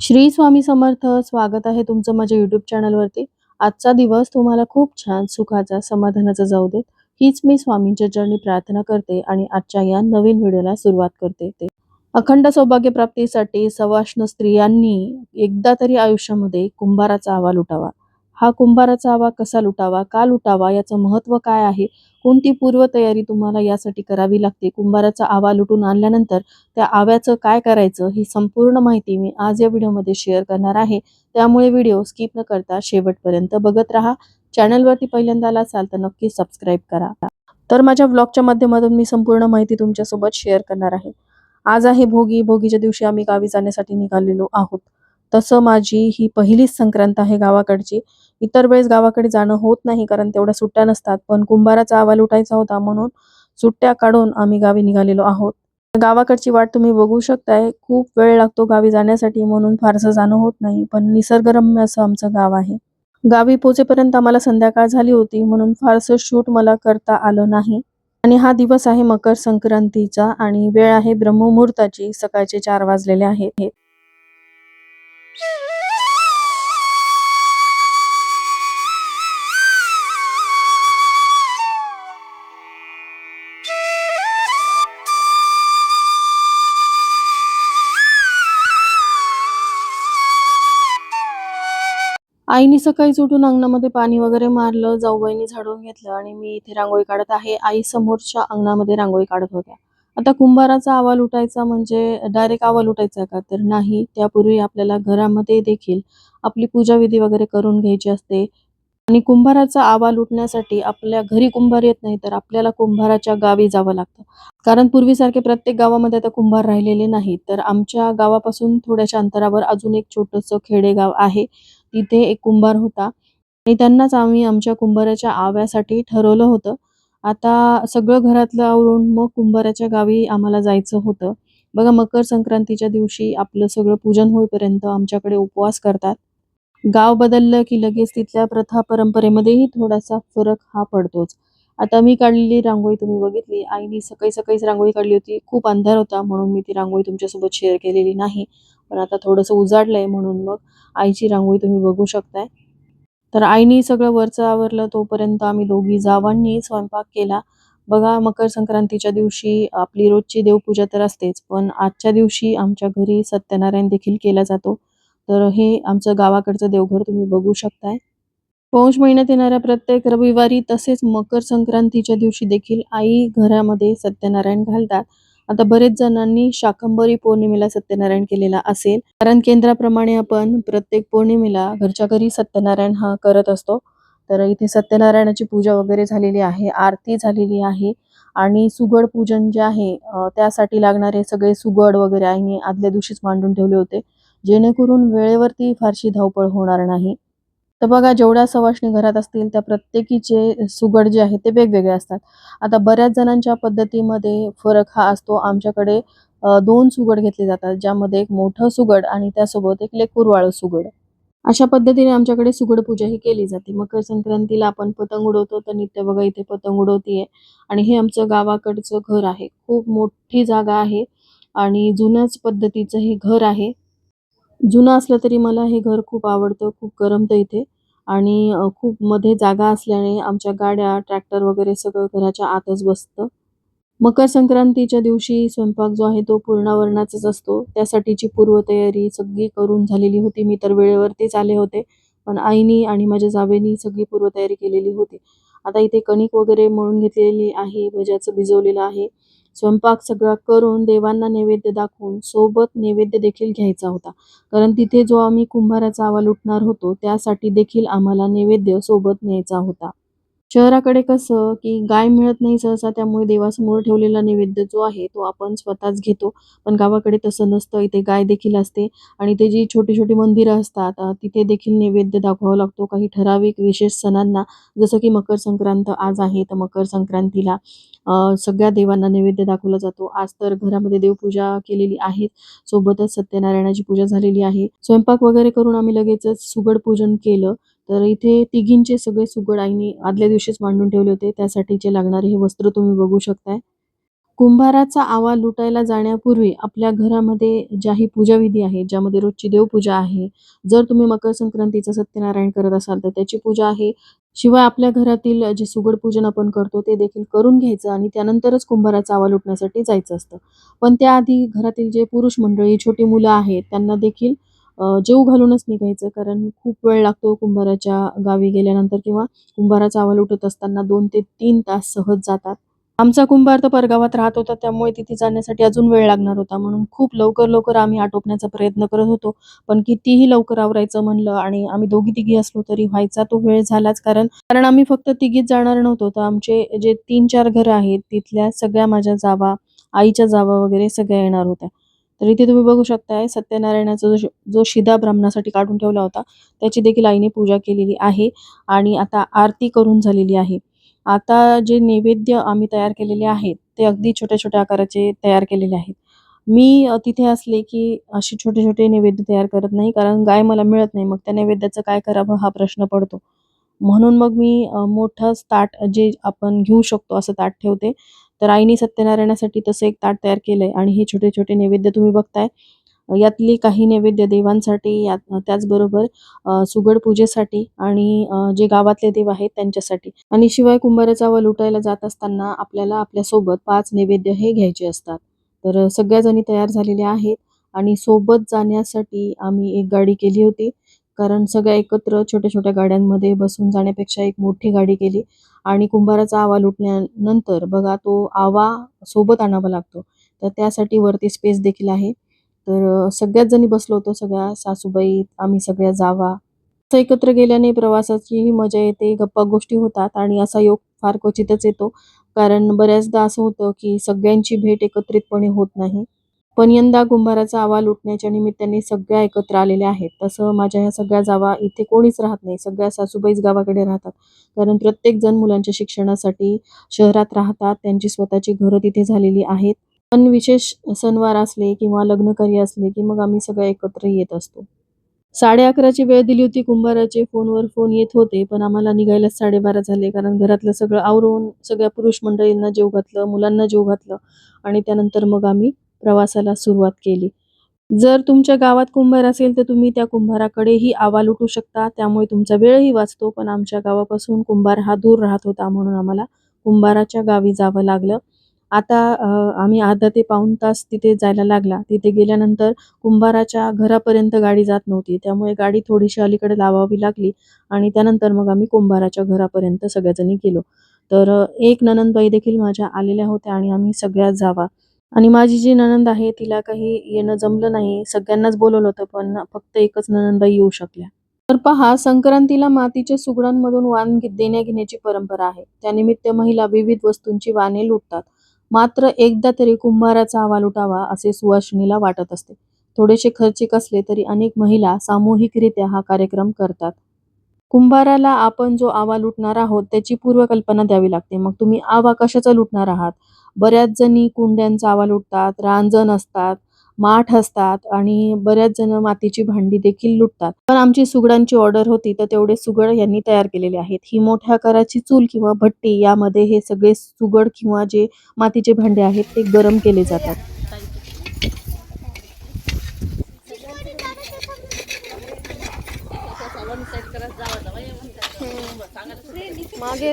श्री स्वामी समर्थ स्वागत आहे तुमचं माझ्या युट्यूब चॅनलवरती आजचा दिवस तुम्हाला खूप छान सुखाचा समाधानाचा जाऊ देत. हीच मी स्वामींच्या चरणी प्रार्थना करते आणि आजच्या या नवीन व्हिडिओला सुरुवात करते ते. अखंड सौभाग्य प्राप्तीसाठी सवाष्ण स्त्रियांनी एकदा तरी आयुष्यामध्ये कुंभाराचा आवा लुटावा. हा कुंभाराचा आवा कसा लुटावा का लुटावा याचं महत्त्व काय आहे? कोणती पूर्वतयारी तुम्हाला यासाठी करावी लागते? कुंभाराचा आवा लुटून आणल्यानंतर त्या आव्याचं काय करायचं ही संपूर्ण माहिती मी आज या व्हिडिओमध्ये शेअर करणार आहे. त्यामुळे व्हिडिओ स्किप न करता शेवटपर्यंत बघत राहा. चॅनलवरती पहिल्यांदा आला असाल तर नक्की सबस्क्राईब करा. तर माझ्या ब्लॉगच्या माध्यमातून मी संपूर्ण माहिती तुमच्यासोबत शेअर करणार आहे. आज आहे भोगी. भोगीच्या दिवशी आम्ही गावी जाण्यासाठी निघालेलो आहोत. तसं माझी ही पहिलीच संक्रांत आहे गावाकडची. इतर वेळेस गावाकडे जाणं होत नाही कारण तेवढ्या सुट्ट्या नसतात. पण कुंभाराचा अहवाल उठायचा होता म्हणून सुट्ट्या काढून आम्ही गावी निघालेलो आहोत. गावाकडची वाट तुम्ही बघू शकताय. खूप वेळ लागतो गावी जाण्यासाठी म्हणून फारसं जाणं होत नाही पण निसर्गरम्य असं आमचं गाव आहे. गावी पोचेपर्यंत आम्हाला संध्याकाळ झाली होती म्हणून फारसं शूट मला करता आलं नाही. आणि हा दिवस आहे मकर संक्रांतीचा आणि वेळ आहे ब्रह्ममुहूर्ताची. सकाळचे चार वाजलेले आहेत. आईने सकाळीच उठून अंगणामध्ये पाणी वगैरे मारलं जाऊबाईंनी झाडून घेतलं आणि मी इथे रांगोळी काढत आहे. आई समोरच्या अंगणामध्ये रांगोळी काढत होत्या. आता कुंभाराचा अहवाल उठायचा म्हणजे डायरेक्ट अहवाल उठायचा का? तर नाही. त्यापूर्वी आपल्याला घरामध्ये देखील आपली पूजाविधी वगैरे करून घ्यायची असते. आणि कुंभाराचा आवाल उठण्यासाठी आपल्या घरी कुंभार येत नाही तर आपल्याला कुंभाराच्या गावी जावं लागतं. कारण पूर्वीसारखे प्रत्येक गावामध्ये आता कुंभार राहिलेले नाही तर आमच्या गावापासून थोड्याशा अंतरावर अजून एक छोटंसं खेडेगाव आहे. तिथे एक कुंभार होता. आणि त्यांनाच आम्ही आमच्या कुंभाराच्या आव्यासाठी ठरवलं होतं. आता सगळं घरातलं आवरून मग कुंभाराच्या गावी आम्हाला जायचं होतं. बघा मकर संक्रांतीच्या दिवशी आपलं सगळं पूजन होईपर्यंत आमच्याकडे उपवास करतात. गाव बदललं की लगेच तिथल्या प्रथा परंपरेमध्येही थोडासा फरक हा पडतोच. आता मी काढलेली रांगोळी तुम्ही बघितली. आईनी सकाळी सकाळीच रांगोळी काढली होती. खूप अंधार होता म्हणून मी ती रांगोळी तुमच्यासोबत शेअर केलेली नाही. पण आता थोडंसं उजाडलंय म्हणून मग आईची रांगोळी तुम्ही बघू शकताय. तर आईनी सगळं वरचं आवरलं तोपर्यंत आम्ही दोघी जावांनी स्वयंपाक केला. बघा मकर संक्रांतीच्या दिवशी आपली रोजची देवपूजा तर असतेच पण आजच्या दिवशी आमच्या घरी सत्यनारायण देखील केला जातो. तर हे आमचं गावाकडचं देवघर तुम्ही बघू शकताय. पौष महिन्यात येणाऱ्या प्रत्येक रविवारी तसेच मकर संक्रांतीच्या दिवशी देखील आई घरामध्ये सत्यनारायण घालतात. आता बरेच जणांनी शाकंभरी पौर्णिमेला सत्यनारायण केलेला असेल. कारण केंद्राप्रमाणे आपण प्रत्येक पौर्णिमेला घरच्या घरी सत्यनारायण हा करत असतो. तर इथे सत्यनारायणाची पूजा वगैरे झालेली आहे आरती झालेली आहे आणि सुगड पूजन जे आहे त्यासाठी लागणारे सगळे सुगड वगैरे आईने आदल्या दिवशीच मांडून ठेवले होते. जेणेकरून वेळेवरती फारशी धावपळ होणार नाही. तर बघा जेवढ्या सवाशणी घरात असतील त्या प्रत्येकीचे सुगड जे आहे ते वेगवेगळे असतात. आता बऱ्याच जणांच्या पद्धतीमध्ये फरक हा असतो. आमच्याकडे दोन सुगड घेतले जातात ज्यामध्ये एक मोठं सुगड आणि त्यासोबत एक लेकुरवाळं सुगड. अशा पद्धतीने आमच्याकडे सुगड पूजा ही केली जाते. मकर संक्रांतीला आपण पतंग उडवतो तर नित्य बघा इथे पतंग उडवतीये. आणि हे आमचं गावाकडचं घर आहे. खूप मोठी जागा आहे आणि जुन्याच पद्धतीचं हे घर आहे. जुनं असलं तरी मला हे घर खूप आवडतं खूप करमतं इथे. आणि खूप मध्ये जागा असल्याने आमच्या गाड्या ट्रॅक्टर वगैरे सगळं घराच्या आतच बसतं. मकर संक्रांतीच्या दिवशी स्वयंपाक जो आहे तो पूर्णावरणाचाच असतो. त्यासाठीची पूर्वतयारी सगळी करून झालेली होती. मी तर वेळेवरतीच आले होते. पण आईनी आणि माझ्या जावेनी सगळी पूर्वतयारी केलेली होती. आता इथे कणिक वगैरे मळून घेतलेली आहे भज्याचं भिजवलेलं आहे. स्वयंपाक सगळा करून देवांना नैवेद्य दाखवून सोबत नैवेद्य देखील घ्यायचा होता. कारण तिथे जो आम्ही कुंभाराचा आवा लुटणार होतो त्यासाठी देखील आम्हाला नैवेद्य सोबत न्यायचा होता. शहराकडे कसं की गाय मिळत नाही सहसा त्यामुळे देवासमोर ठेवलेला नैवेद्य जो आहे तो आपण स्वतःच घेतो. पण गावाकडे तसं नसतं. इथे गाय देखील असते आणि ते जी छोटी छोटी मंदिरं असतात तिथे देखील नैवेद्य दाखवावा लागतो. काही ठराविक विशेष सणांना जसं की मकर संक्रांत आज आहे तर मकर संक्रांतीला सगळ्या देवांना नैवेद्य दाखवला जातो. आज तर घरामध्ये देवपूजा केलेली आहे. सोबतच सत्यनारायणाची पूजा झालेली आहे. स्वयंपाक वगैरे करून आम्ही लगेचच सुगड पूजन केलं. तर इथे तिघींचे सगळे सुगड आईने आदल्या दिवशीच मांडून ठेवले होते. त्यासाठीचे लागणारे हे वस्त्र तुम्ही बघू शकताय. कुंभाराचा आवा लुटायला जाण्यापूर्वी आपल्या घरामध्ये ज्याही पूजाविधी आहे ज्यामध्ये रोजची देवपूजा आहे जर तुम्ही मकर संक्रांतीचं सत्यनारायण करत असाल तर त्याची पूजा आहे. शिवाय आपल्या घरातील जे सुगड पूजन आपण करतो ते देखील करून घ्यायचं आणि त्यानंतरच कुंभाराचा आवा लुटण्यासाठी जायचं असतं. पण त्याआधी घरातील जे पुरुष मंडळी छोटी मुलं आहेत त्यांना देखील जेव घालूनच निघायचं. कारण खूप वेळ लागतो कुंभाराच्या गावी गेल्यानंतर किंवा कुंभाराचा आवा उठत असताना दोन ते तीन तास सहज जातात. आमचा कुंभार तर परगावात राहत होता त्यामुळे तिथे जाण्यासाठी अजून वेळ लागणार होता. म्हणून खूप लवकर लवकर आम्ही आटोपण्याचा प्रयत्न करत होतो. पण कितीही लवकर आवरायचं म्हणलं आणि आम्ही दोघी तिघी असलो तरी व्हायचा तो वेळ झालाच. कारण कारण आम्ही फक्त तिघीच जाणार नव्हतो. तर आमचे जे तीन चार घरं आहेत तिथल्या सगळ्या माझ्या जावा आईच्या जावा वगैरे सगळ्या येणार होत्या. तर इथे तुम्ही बघू शकताय सत्यनारायणाचा जो जो शिदा ब्राह्मणासाठी काढून ठेवला होता त्याची देखील आईने पूजा केलेली आहे आणि आता आरती करून झालेली आहे. आता जे नैवेद्य आम्ही तयार केलेले आहेत ते अगदी छोट्या छोट्या आकाराचे तयार केलेले आहेत. मी तिथे असले की असे छोटे छोटे नैवेद्य तयार करत नाही कारण गाय मला मिळत नाही मग त्या नैवेद्याचं काय करावं हा प्रश्न पडतो. म्हणून मग मी अ, मोठंच ताट जे आपण घेऊ शकतो असं ताट ठेवते. तर आईने सत्यनारायणासाठी तसं एक ताट तयार केलंय आणि हे छोटे छोटे नैवेद्य तुम्ही बघताय. यातली काही नैवेद्य देवांसाठी यात त्याचबरोबर सुगड पूजेसाठी आणि जे गावातले देव आहेत त्यांच्यासाठी. आणि शिवाय कुंभाराचा व लुटायला जात असताना आपल्याला आपल्यासोबत पाच नैवेद्य हे घ्यायचे असतात. तर सगळ्या जणी तयार झालेल्या आहेत आणि सोबत जाण्यासाठी आम्ही एक गाडी केली होती. कारण सगळ्या एकत्र छोट्या छोट्या गाड्यांमध्ये बसून जाण्यापेक्षा एक मोठी गाडी केली. आणि कुंभाराचा आवा लुटल्यानंतर बघा तो आवा सोबत आणावा लागतो. तर त्यासाठी वरती स्पेस देखील आहे. तर सगळ्याच जणी बसलो होतो सगळ्या सासूबाई आम्ही सगळ्या जावा. असं एकत्र गेल्याने प्रवासाचीही मजा येते गप्पा गोष्टी होतात आणि असा योग फार क्वचितच येतो. कारण बऱ्याचदा असं होतं की सगळ्यांची भेट एकत्रितपणे होत नाही. पण यंदा कुंभाराचा आवा लुटण्याच्या निमित्ताने सगळ्या एकत्र आलेल्या आहेत. तसं माझ्या ह्या सगळ्या जावा इथे कोणीच राहत नाही. सगळ्या सासूबाईच गावाकडे राहतात. कारण प्रत्येक जण मुलांच्या शिक्षणासाठी शहरात राहतात. त्यांची स्वतःची घरं तिथे झालेली आहेत. पण विशेष सणवार असले किंवा लग्नकार्य असले की मग आम्ही सगळे एकत्र येत असतो. साडे अकराची वेळ दिली होती कुंभाराचे फोनवर फोन येत होते पण आम्हाला निघायलाच साडेबारा झाले. कारण घरातलं सगळं आवरून सगळ्या पुरुष मंडळींना जेव घातलं मुलांना जेव घातलं आणि त्यानंतर मग आम्ही प्रवासाला सुरुवात केली. जर तुमच्या गावात कुंभार असेल तर तुम्ही त्या कुंभाराकडेही आवा लुटू शकता. त्यामुळे तुमचा वेळही वाचतो पण आमच्या गावापासून कुंभार हा दूर राहत होता म्हणून आम्हाला कुंभाराच्या गावी जावं लागलं. आता आम्ही अर्धा ते पाऊण तास तिथे जायला लागला. तिथे गेल्यानंतर कुंभाराच्या घरापर्यंत गाडी जात नव्हती. त्यामुळे गाडी थोडीशी अलीकडे लावावी लागली आणि त्यानंतर मग आम्ही कुंभाराच्या घरापर्यंत सगळ्याजणी गेलो. तर एक ननंदबाई देखील माझ्या आलेल्या होत्या आणि आम्ही सगळ्या जावा. आणि माझी जी नणंद आहे तिला काही येणं जमलं नाही. सगळ्यांनाच बोलवलं होतं पण फक्त एकच नणंदबाई येऊ शकल्या. तर पहा संक्रांतीला मातीच्या सुगडांमधून वाण देण्या घेण्याची परंपरा आहे. त्यानिमित्त महिला विविध वस्तूंची वाणे लुटतात. मात्र एकदा तरी कुंभाराचा आवा लुटावा असे सुवासिनीला वाटत असते. थोडेसे खर्चिक असले तरी अनेक महिला सामूहिकरित्या हा कार्यक्रम करतात. कुंभाराला आपण जो आवा लुटणार आहोत त्याची पूर्वकल्पना द्यावी लागते. मग तुम्ही आवा कशाचा लुटणार आहात? बऱ्याच जणी कुंड्यांचा आवा लुटतात रांजण असतात माठ असतात आणि बऱ्याच जण मातीची भांडी देखील लुटतात. पण आमची सुगडांची ऑर्डर होती तर तेवढे सुगड यांनी तयार केलेले आहेत. ही मोठ्या आकाराची चूल किंवा भट्टी यामध्ये हे सगळे सुगड किंवा जे मातीचे भांडे आहेत ते गरम केले जातात. मागे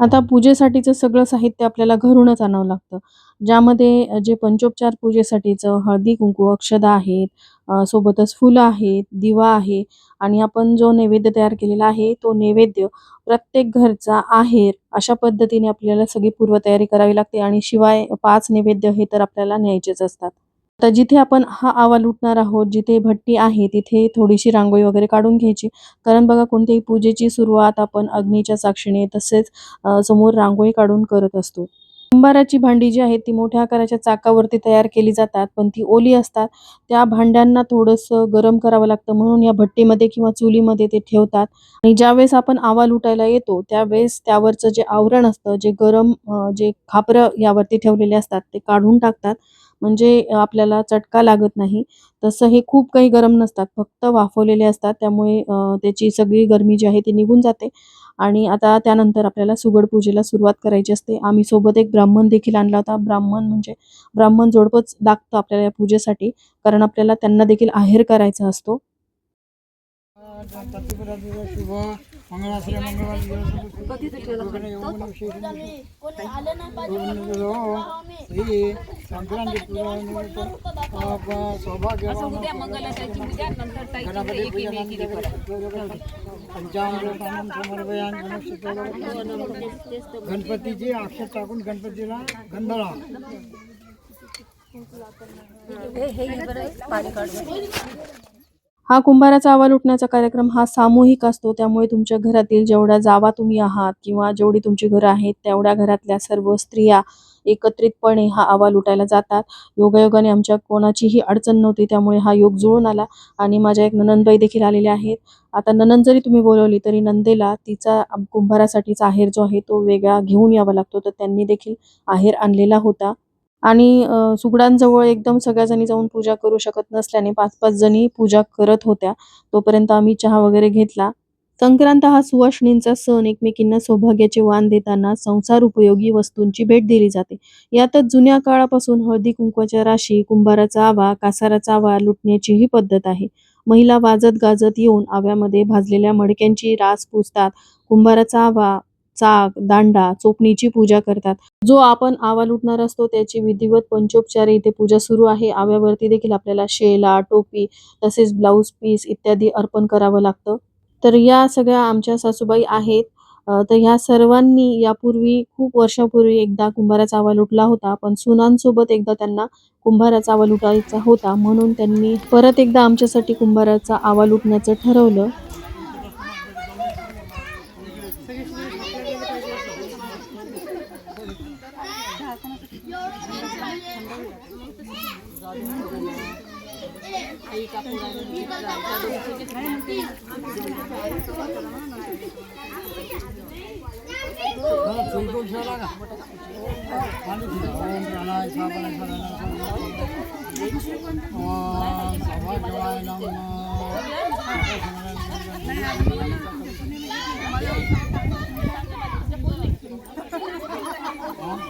आता पूजेसाठीचं सगळं साहित्य आपल्याला घरूनच आणावं लागतं. ज्यामध्ये जे पंचोपचार पूजेसाठीचं हळदी कुंकू अक्षदा आहेत सोबतच फुलं आहेत दिवा आहे आणि आपण जो नैवेद्य तयार केलेला आहे तो नैवेद्य प्रत्येक घरचा आहेर अशा पद्धतीने आपल्याला सगळी पूर्वतयारी करावी लागते आणि शिवाय पाच नैवेद्य हे तर आपल्याला न्यायचेच असतात. तर जिथे आपण हा आवा लुटणार आहोत जिथे भट्टी आहे तिथे थोडीशी रांगोळी वगैरे काढून घ्यायची. कारण बघा कोणत्याही पूजेची सुरुवात आपण अग्नीच्या साक्षीने तसेच समोर रांगोळी काढून करत असतो. कुंभाराची भांडी जी आहेत ती मोठ्या आकाराच्या चाकावरती तयार केली जातात पण ती ओली असतात. त्या भांड्यांना थोडंसं गरम करावं लागतं. म्हणून या भट्टीमध्ये किंवा चुलीमध्ये ते ठेवतात. आणि ज्यावेळेस आपण आवा लुटायला येतो त्यावेळेस त्यावरचं जे आवरण असतं जे गरम जे खापरं यावरती ठेवलेले असतात ते काढून टाकतात. म्हणजे आपल्याला चटका लागत नाही. तसं हे खूप काही गरम नसतात. फक्त वाफवलेले असतात. त्यामुळे त्याची सगळी गरमी जी आहे ती निघून जाते. आणि आता त्यानंतर आपल्याला सुगड पूजेला सुरुवात करायची असते. आम्ही सोबत एक ब्राह्मण देखील आणला होता. ब्राह्मण म्हणजे ब्राह्मण जोडपच लागतं आपल्याला या पूजेसाठी. कारण आपल्याला त्यांना देखील आहेर करायचा असतो. शुभ मंगळाश्री मंगळवार संक्रांती सौभाग्य गणपती गणपतीची अक्षर टाकून गणपतीला गंधळा हा हा कुंभाराचा आवा उठण्याचा कार्यक्रम हा सामूहिक असतो. त्यामुळे तुमच्या घरातील जेवढ्या जावा तुम्ही आहात किंवा जेवढी तुमची घरं आहेत तेवढ्या घरातल्या सर्व स्त्रिया एकत्रितपणे हा आवा उठायला जातात. योगायोगाने आमच्या कोणाचीही अडचण नव्हती त्यामुळे हा योग जुळून आला आणि माझ्या एक ननंदबाई देखील आलेल्या आहेत. आता ननंद जरी तुम्ही बोलवली तरी नंदेला तिचा कुंभारासाठीचा आहेर जो आहे तो वेगळा घेऊन यावा लागतो. तर त्यांनी देखील आहेर आणलेला होता. आणि सुगडांजवळ एकदम सगळ्या जणी जाऊन पूजा करू शकत नसल्याने पाच पाच जणी पूजा करत होत्या. तोपर्यंत आम्ही चहा वगैरे घेतला. संक्रांत हा सुवासिनींचा सण एकमेकींना सौभाग्याचे वाण देताना संसार उपयोगी वस्तूंची भेट दिली जाते. यातच जुन्या काळापासून हळदी कुंकवाच्या राशी कुंभाराचा आवा कासाराचा आवा लुटण्याची ही पद्धत आहे. महिला वाजत गाजत येऊन आव्यामध्ये भाजलेल्या मडक्यांची रास पुसतात. कुंभाराचा आवा चाक दांडा चोपणीची पूजा करतात. जो आपण आवा लुटणार असतो त्याची विधिवत पंचोपचारे इथे पूजा सुरू आहे. आव्यावरती देखील आपल्याला शेला टोपी तसेच ब्लाऊज पीस इत्यादी अर्पण करावं लागतं. तर या सगळ्या आमच्या सासूबाई आहेत. तर ह्या सर्वांनी यापूर्वी खूप वर्षापूर्वी एकदा कुंभाराचा आवा लुटला होता. पण सुनांसोबत एकदा त्यांना कुंभाराचा आवा लुटायचा होता. म्हणून त्यांनी परत एकदा आमच्यासाठी कुंभाराचा आवा लुटण्याचं ठरवलं. हा, फुलकूल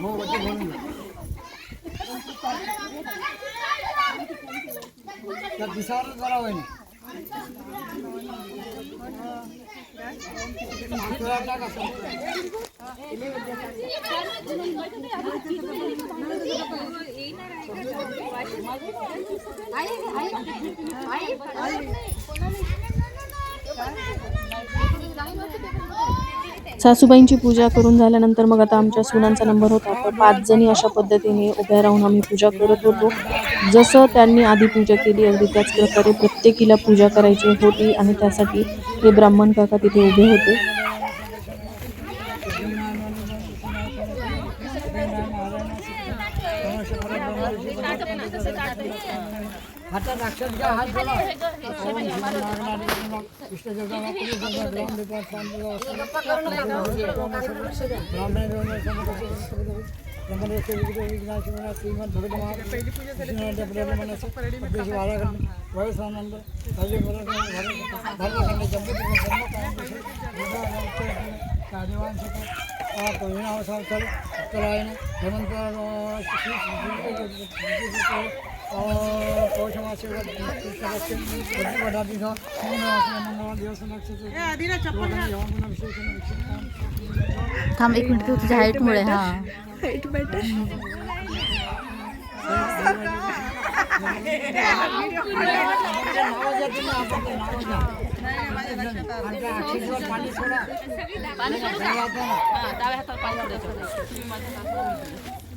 ठेवला का पाणी ठेवा. ओम प्राणाय सासूबाईंची पूजा करून झाल्यानंतर मग आता आमच्या सुनांचा नंबर होता. तर पाच जणी अशा पद्धतीने उभ्या राहून आम्ही पूजा करत होतो. जसं त्यांनी आधी पूजा केली अगदी त्याच प्रकारे प्रत्येकीला पूजा करायची होती आणि त्यासाठी हे ब्राह्मण काका तिथे उभे होते. हातात अक्षर हात जोडा. ओम श्री नारायण उत्तरायण हेमंत थांब एक मिनिट तू तुझ्या हाईट मुळे हा. पाणी सोडा. थोडी साईड निमित्त पूजन गणपती आपल्याला हळद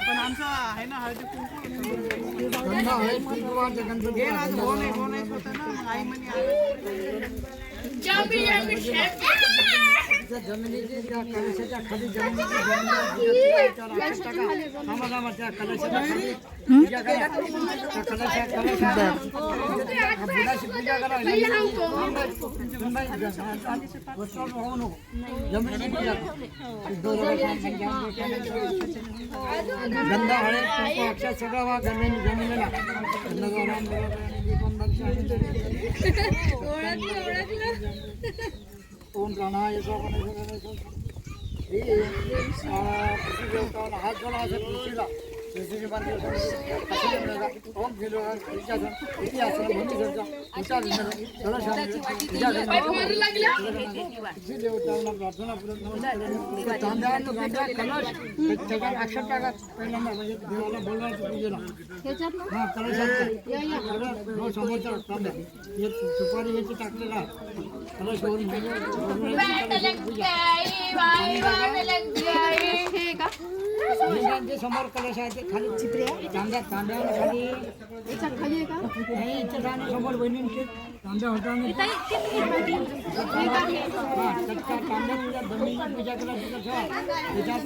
पण आमचं आहे. ना हळदी कुंकू वाहते गणपती आई म्हणे त्या जमिनीची त्या कलशाच्या खाली जमिनीची कलशाच्या खाली पूजा करा त्या कलशा कलशा पूजा करा वस्त्रावर नको जमिनीची पूजा गंधा हळे अक्षर जमीन जमिनीला ओम प्राणाय हात जोडा असं तुळशीला तुळशीची बांधली ओम गेलो किती असं म्हणून अक्षर टाका पहिल्यांदा म्हणजे देवाला बोलवायचं पूजेला हा कलशात समोरचा तांब्या हे सुपारी याची टाकलेला कलश वरून लिंगांचे समोर कलश आहे ते खाली चित्रे तांब्या तांब्यावर खाली नाही इथे जाणे समोर बहिणींचे तांब्या होता आणि कच्च्या तांब्यात पूजा करायची कसं? त्याच्यात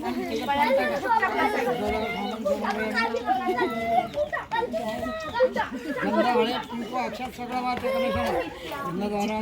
हळद कुंकू अक्षर सगळं कलशाला गंधाद्वारा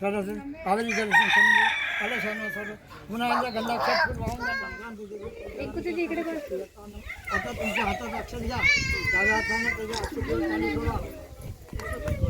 सरस कावेरी जल समजू कलशानं सर्व पुन्हा गंधाक्षर वाहून आता तुमच्या हातात अक्षर घ्या. डाव्या हाताने त्याच्या अक्षर पाणी सोडा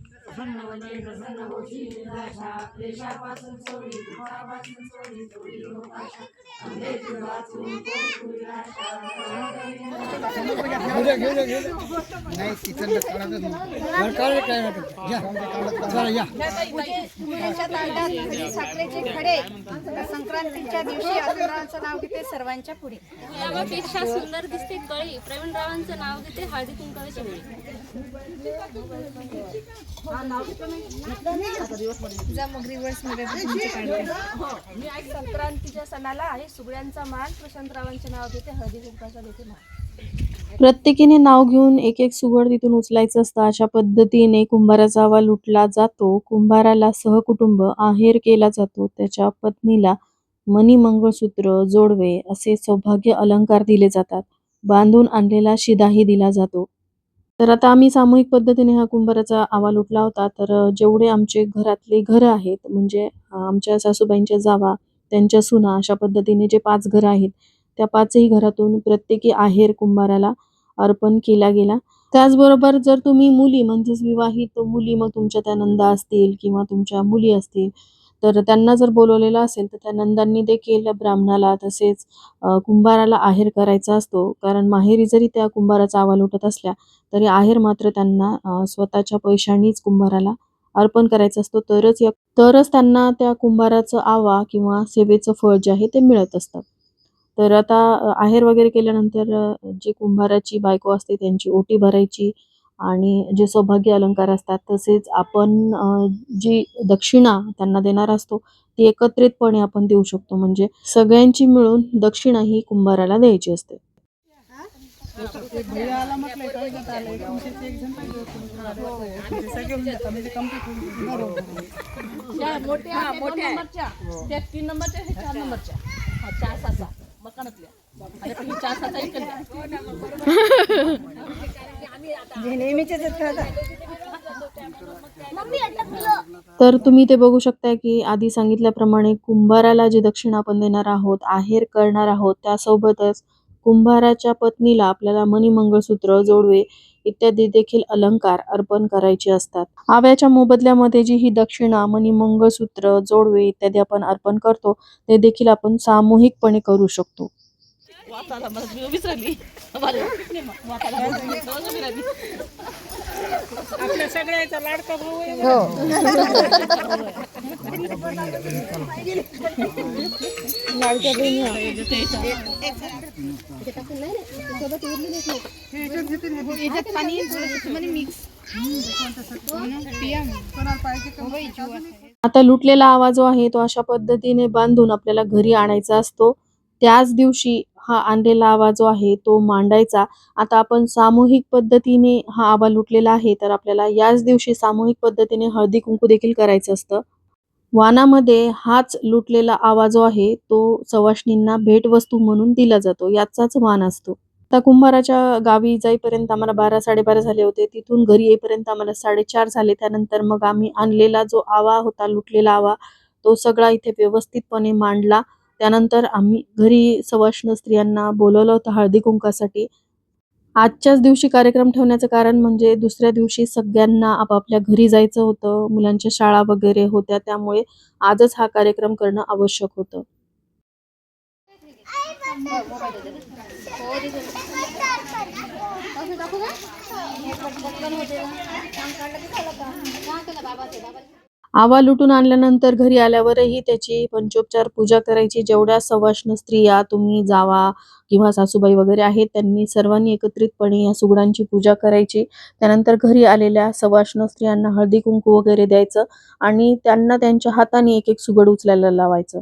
नाही काढतच नाही काय नाही या ताटात साखरेचे खडे संक्रांतीच्या दिवशी अजूनरावांचं नाव घेते सर्वांच्या पुढे गुलाबापेक्षा सुंदर दिसते कळी प्रवीणरावांचं नाव घेते हळदी कुंकाची वेळी मग रिव्हर्समध्ये तुमचे काढते. मी आज संक्रांतीच्या सणाला आहे सुगड्यांचा मान प्रशांतरावांचे नाव घेते हळदी कुंकाचा देते मान. प्रत्येकीने नाव घेऊन एक एक सुगड तिथून उचलायचं असतं. अशा पद्धतीने कुंभाराचा आवा लुटला जातो. कुंभाराला सहकुटुंब आहेर केला जातो. त्याच्या पत्नीला मणी मंगळसूत्र जोडवे असे सौभाग्य अलंकार दिले जातात. बांधून आणलेला शिदाही दिला जातो. तर आता आम्ही सामूहिक पद्धतीने हा कुंभाराचा आवा लुटला होता. तर जेवढे आमचे घरातले घरं आहेत म्हणजे आमच्या सासूबाईंच्या जावा त्यांच्या सुना अशा पद्धतीने जे पाच घरं आहेत त्या पाचही घरातून प्रत्येकी आहेर कुंभाराला अर्पण केला गेला. त्याचबरोबर जर तुम्ही मुली म्हणजेच विवाहित मुली मग तुमच्या त्या नंदा असतील किंवा तुमच्या मुली असतील तर त्यांना जर बोलवलेलं असेल तर त्या नंदांनी देखील ब्राह्मणाला तसेच कुंभाराला आहेर करायचा असतो. कारण माहेरी जरी त्या कुंभाराचा आवा लुटत असल्या तरी आहेर मात्र त्यांना स्वतःच्या पैशांनीच कुंभाराला अर्पण करायचा असतो. तरच या तरच त्यांना त्या कुंभाराचं आवा किंवा सेवेचं फळ जे आहे ते मिळत असतं. तर आता आहेर वगैरे केल्यानंतर जी कुंभाराची बायको असते त्यांची ओटी भरायची आणि जे सौभाग्य अलंकार असतात तसेच आपण जी दक्षिणा त्यांना देणार असतो ती एकत्रितपणे आपण देऊ शकतो. म्हणजे सगळ्यांची मिळून दक्षिणा ही कुंभाराला द्यायची असते. एक मोठ्या त्या नंबरच्या त्या तीन नंबरच्या. हे चार नंबरच्या तर तुम्ही ते बघू शकता की आधी सांगितल्याप्रमाणे कुंभाराला जी दक्षिणा आपण देणार आहोत आहेर करणार आहोत त्यासोबतच कुंभाराच्या पत्नीला आपल्याला मणी मंगळसूत्र जोडवे इत्यादी देखील अलंकार अर्पण करायचे असतात. आव्याच्या मोबदल्यामध्ये जी ही दक्षिणा मणी मंगळसूत्र जोडवे इत्यादी आपण अर्पण करतो ते देखील आपण सामूहिकपणे करू शकतो. मला मी उभीच राहिली. आपल्या सगळ्याचा लाडका भाऊ आहे. आता लुटलेला आवाज जो आहे तो अशा पद्धतीने बांधून आपल्याला घरी आणायचा असतो. त्याच दिवशी हा आणलेला आवा जो आहे तो मांडायचा. आता आपण सामूहिक पद्धतीने हा आवा लुटलेला आहे तर आपल्याला याच दिवशी सामूहिक पद्धतीने हळदी कुंकू देखील करायचं असतं. वानामध्ये हाच लुटलेला आवा जो आहे तो सवाष्णींना भेटवस्तू म्हणून दिला जातो. याचाच मान असतो. आता कुंभाराच्या गावी जाईपर्यंत आम्हाला बारा साडेबारा झाले होते. तिथून घरी येईपर्यंत आम्हाला साडेचार झाले. त्यानंतर मग आम्ही आणलेला जो आवा होता लुटलेला आवा तो सगळा इथे व्यवस्थितपणे मांडला. त्यानंतर आम्ही घरी सवाष्ण स्त्रियांना बोलवलं होतं हळदी कुंकासाठी. आजच्याच दिवशी कार्यक्रम ठेवण्याचं कारण म्हणजे दुसऱ्या दिवशी सगळ्यांना आपापल्या घरी जायचं होतं मुलांच्या शाळा वगैरे होत्या त्यामुळे आजच हा कार्यक्रम करणं आवश्यक होतं. आवा लुटून आणल्यानंतर घरी आल्यावरही त्याची पंचोपचार पूजा करायची. जेवढ्या सवाष्ण स्त्रिया तुम्ही जावा किंवा सासूबाई वगैरे आहेत त्यांनी सर्वांनी एकत्रितपणे या सुगडांची पूजा करायची. त्यानंतर घरी आलेल्या सवाष्ण स्त्रियांना हळदी कुंकू वगैरे द्यायचं आणि त्यांना त्यांच्या हाताने एक एक सुगड उचलायला लावायचं.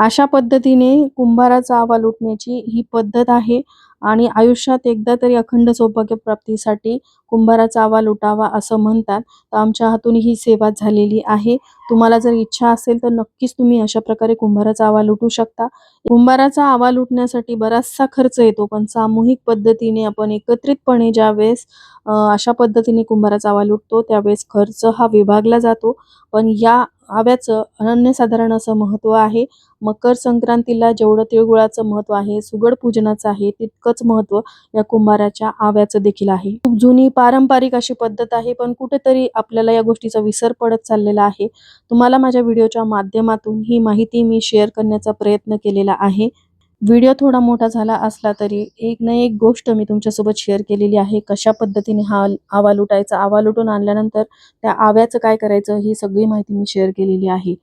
अशा पद्धतीने कुंभाराचा आवा लुटण्याची ही पद्धत आहे. आणि आयुष्यात एकदा तरी अखंड सौभाग्य प्राप्तीसाठी कुंभाराचा आवा लुटावा असं म्हणतात. तर आमच्या हातून ही सेवा झालेली आहे. तुम्हाला जर इच्छा असेल तर नक्कीच तुम्ही अशा प्रकारे कुंभाराचा आवा लुटू शकता. कुंभाराचा आवा लुटण्यासाठी बराचसा खर्च येतो पण सामूहिक पद्धतीने आपण एकत्रितपणे ज्यावेळेस अशा पद्धतीने कुंभाराचा आवा लुटतो त्यावेळेस खर्च हा विभागला जातो. पण या आव्याचं अनन्यसाधारण असं महत्त्व आहे. मकर संक्रांतीला जेवढं तिळगुळाचं महत्त्व आहे सुगड पूजनाचं आहे तितकंच महत्त्व या कुंभाराच्या आव्याचं देखील आहे. खूप जुनी पारंपरिक अशी पद्धत आहे पण कुठेतरी आपल्याला या गोष्टीचा विसर पडत चाललेला आहे. तुम्हाला माझ्या व्हिडिओच्या माध्यमातून ही माहिती मी शेअर करण्याचा प्रयत्न केलेला आहे. व्हिडिओ थोडा मोठा झाला असला तरी एक ना एक गोष्ट मी तुमच्यासोबत शेअर केलेली आहे. कशा पद्धतीने हा आवा लुटायचा आवा लुटून आणल्यानंतर त्या आव्याचं काय करायचं ही सगळी माहिती मी शेअर केलेली आहे.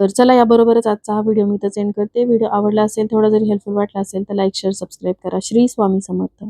तर चला याबरोबरच आजचा हा व्हिडिओ मी इथं सेंड करते. व्हिडिओ आवडला असेल थोडा जरी हेल्पफुल वाटला असेल तर लाईक शेअर सबस्क्राईब करा. श्री स्वामी समर्थ.